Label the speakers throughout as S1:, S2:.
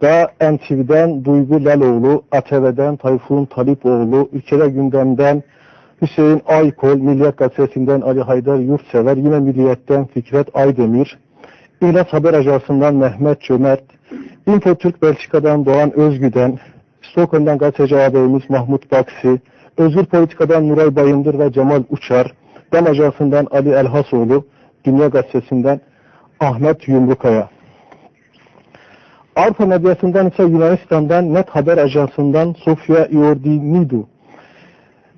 S1: Da NTV'den Duygu Laloğlu, ATV'den Tayfun Talipoğlu, ülkede gündemden Hüseyin Aykol, Milliyet Gazetesi'nden Ali Haydar Yurtsever, yine Milliyet'ten Fikret Aydemir, İlas Haber Ajansı'ndan Mehmet Cömert, Infotürk Belçika'dan Doğan Özgüden, Stockholm'dan gazeteci ağabeyimiz Mahmut Baksi, Özgür Politika'dan Nuray Bayındır ve Cemal Uçar, Dem Ajansı'ndan Ali Elhasoğlu, Dünya Gazetesi'nden Ahmet Yumrukaya. Avrupa medyasından ise Yunanistan'dan Net Haber Ajansı'ndan Sofia Iordinidu,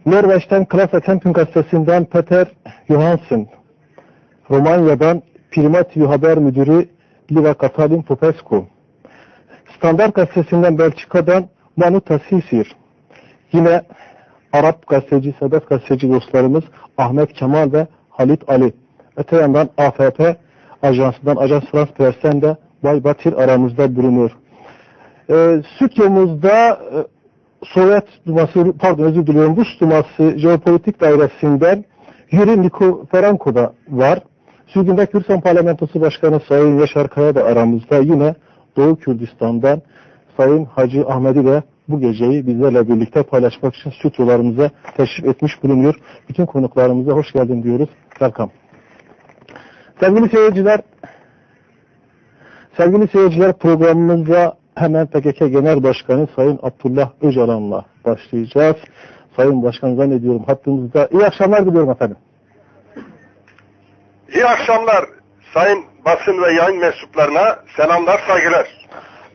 S1: Norveç'ten Klasa Tempin gazetesinden Peter Johansen, Romanya'dan Prima TV Haber Müdürü Liva Katalin Popescu, Standart gazetesinden Belçika'dan Manu Tasisir, yine Arap gazeteci, serbest gazeteci dostlarımız Ahmet Kemal ve Halit Ali. Öte yandan AFP ajansından, Ajans France Press'ten de Bay Batir aramızda bulunuyor. Ee, stüdyomuzda e, Sovyet Duması, pardon özür diliyorum, Rus Duması Jeopolitik Dairesi'nden Yuri Nikoferenko da var. Sürgünde Kürdistan Parlamentosu Başkanı Sayın Yaşar Kaya da aramızda. Yine Doğu Kürdistan'dan Sayın Hacı Ahmet'i de bu geceyi bizlerle birlikte paylaşmak için stüdyolarımıza teşrif etmiş bulunuyor. Bütün konuklarımıza hoş geldin diyoruz. Welcome. Sevgili seyirciler, sevgili seyirciler programımıza hemen PKK Genel Başkanı Sayın Abdullah Öcalan'la başlayacağız. Sayın Başkan zannediyorum hattımızda. İyi akşamlar diliyorum efendim.
S2: İyi akşamlar sayın basın ve yayın mensuplarına selamlar saygılar.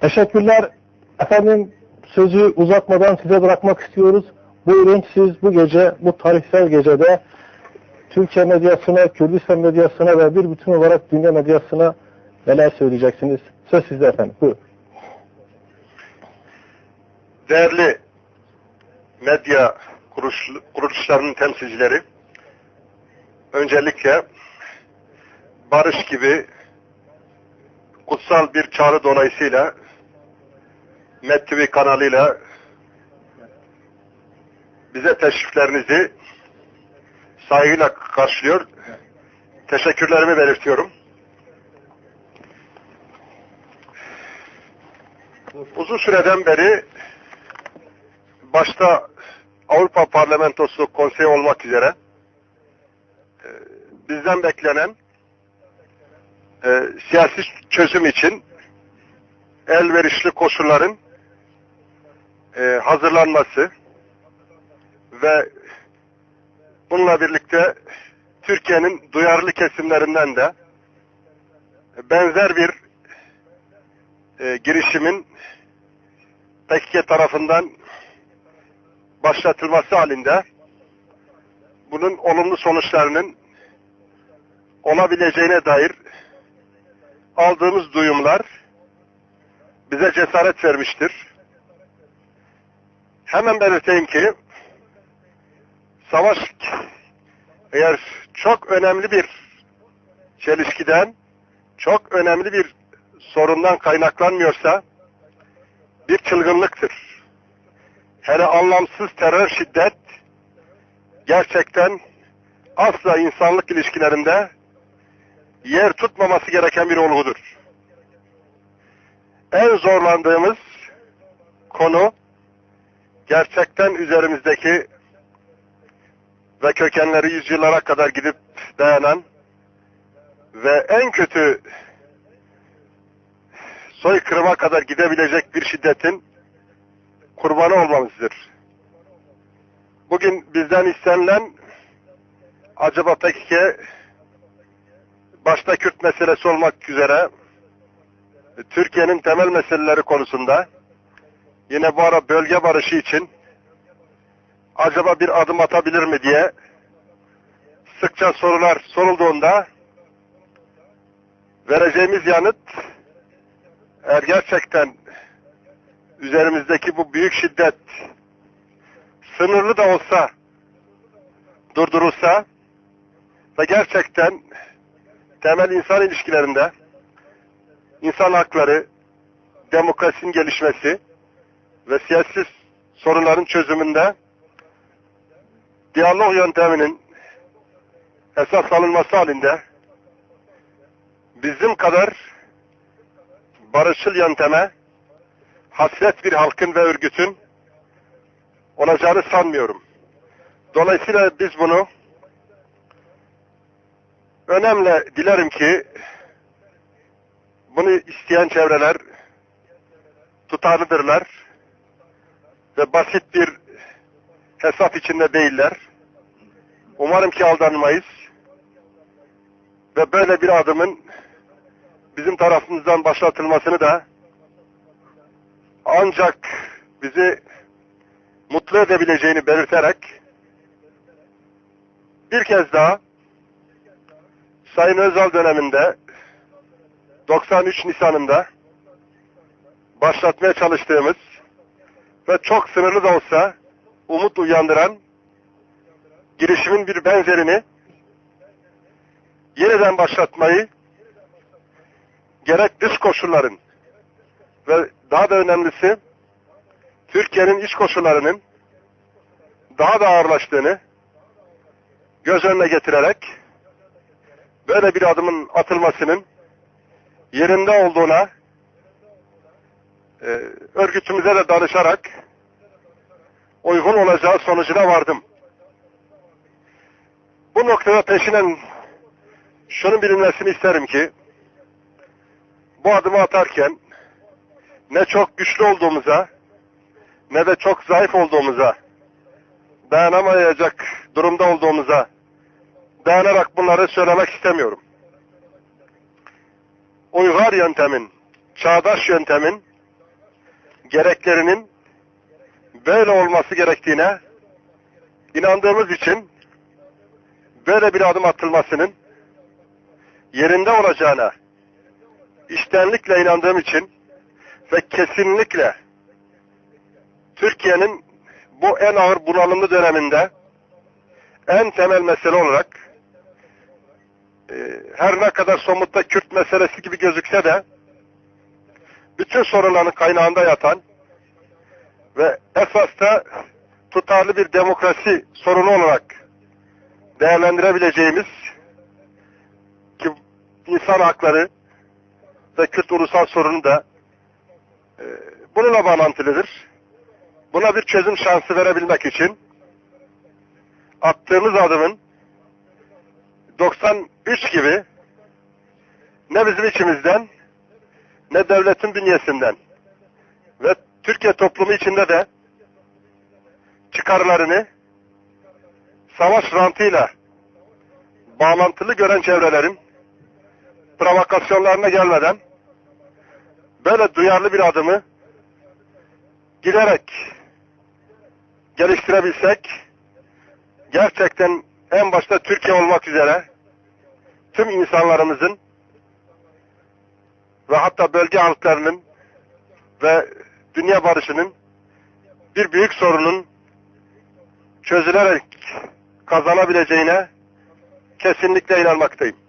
S1: Teşekkürler. Efendim sözü uzatmadan size bırakmak istiyoruz. Buyurun siz bu gece, bu tarihsel gecede Türkiye medyasına, Kürdistan medyasına ve bir bütün olarak dünya medyasına neler söyleyeceksiniz? Söz sizde efendim. Buyurun.
S2: Değerli medya kuruş, kuruluşlarının temsilcileri öncelikle barış gibi kutsal bir çağrı dolayısıyla MedTV kanalıyla bize teşriflerinizi saygıyla karşılıyor. Teşekkürlerimi belirtiyorum. Uzun süreden beri başta Avrupa Parlamentosu konseyi olmak üzere e, bizden beklenen e, siyasi çözüm için elverişli koşulların e, hazırlanması ve bununla birlikte Türkiye'nin duyarlı kesimlerinden de benzer bir e, girişimin PKK tarafından başlatılması halinde bunun olumlu sonuçlarının olabileceğine dair aldığımız duyumlar bize cesaret vermiştir. Hemen belirteyim ki savaş eğer çok önemli bir çelişkiden, çok önemli bir sorundan kaynaklanmıyorsa bir çılgınlıktır. Hele anlamsız terör şiddet gerçekten asla insanlık ilişkilerinde yer tutmaması gereken bir olgudur. En zorlandığımız konu gerçekten üzerimizdeki ve kökenleri yüzyıllara kadar gidip dayanan ve en kötü soykırıma kadar gidebilecek bir şiddetin kurbanı olmamızdır. Bugün bizden istenilen acaba PKK başta Kürt meselesi olmak üzere Türkiye'nin temel meseleleri konusunda yine bu ara bölge barışı için acaba bir adım atabilir mi diye sıkça sorular sorulduğunda vereceğimiz yanıt eğer gerçekten üzerimizdeki bu büyük şiddet sınırlı da olsa durdurulsa ve gerçekten temel insan ilişkilerinde insan hakları, demokrasinin gelişmesi ve siyasi sorunların çözümünde diyalog yönteminin esas alınması halinde bizim kadar barışçıl yönteme hasret bir halkın ve örgütün olacağını sanmıyorum. Dolayısıyla biz bunu önemli dilerim ki bunu isteyen çevreler tutarlıdırlar ve basit bir hesap içinde değiller. Umarım ki aldanmayız ve böyle bir adımın bizim tarafımızdan başlatılmasını da ancak bizi mutlu edebileceğini belirterek bir kez daha Sayın Özal döneminde 93 Nisan'ında başlatmaya çalıştığımız ve çok sınırlı da olsa umut uyandıran girişimin bir benzerini yeniden başlatmayı gerek dış koşulların ve daha da önemlisi Türkiye'nin iç koşullarının daha da ağırlaştığını göz önüne getirerek böyle bir adımın atılmasının yerinde olduğuna e, örgütümüze de danışarak uygun olacağı sonucuna vardım. Bu noktada peşinen şunun bilinmesini isterim ki bu adımı atarken ne çok güçlü olduğumuza ne de çok zayıf olduğumuza dayanamayacak durumda olduğumuza dayanarak bunları söylemek istemiyorum. Uygar yöntemin, çağdaş yöntemin gereklerinin böyle olması gerektiğine inandığımız için böyle bir adım atılmasının yerinde olacağına iştenlikle inandığım için ve kesinlikle Türkiye'nin bu en ağır bunalımlı döneminde en temel mesele olarak e, her ne kadar somutta Kürt meselesi gibi gözükse de bütün sorunların kaynağında yatan ve esas da tutarlı bir demokrasi sorunu olarak değerlendirebileceğimiz ki insan hakları ve Kürt ulusal sorunu da e, bununla bağlantılıdır. Buna bir çözüm şansı verebilmek için attığımız adımın 93 gibi ne bizim içimizden ne devletin bünyesinden ve Türkiye toplumu içinde de çıkarlarını savaş rantıyla bağlantılı gören çevrelerin provokasyonlarına gelmeden böyle duyarlı bir adımı giderek geliştirebilsek gerçekten en başta Türkiye olmak üzere tüm insanlarımızın ve hatta bölge halklarının ve dünya barışının bir büyük sorunun çözülerek kazanabileceğine kesinlikle inanmaktayım.